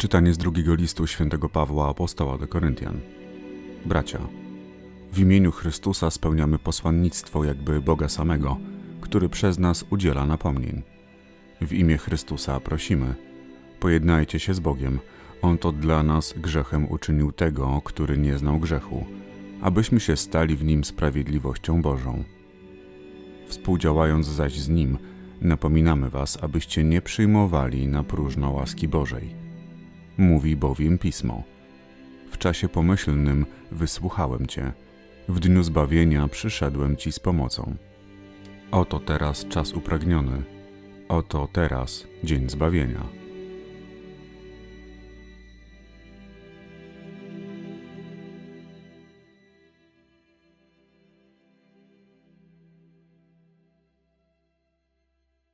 Czytanie z drugiego listu świętego Pawła Apostoła do Koryntian. Bracia, w imieniu Chrystusa spełniamy posłannictwo jakby Boga samego, który przez nas udziela napomnień. W imię Chrystusa prosimy, pojednajcie się z Bogiem. On to dla nas grzechem uczynił tego, który nie znał grzechu, abyśmy się stali w nim sprawiedliwością Bożą. Współdziałając zaś z Nim, napominamy Was, abyście nie przyjmowali na próżno łaski Bożej. Mówi bowiem Pismo. W czasie pomyślnym wysłuchałem Cię, w dniu zbawienia przyszedłem Ci z pomocą. Oto teraz czas upragniony, oto teraz dzień zbawienia.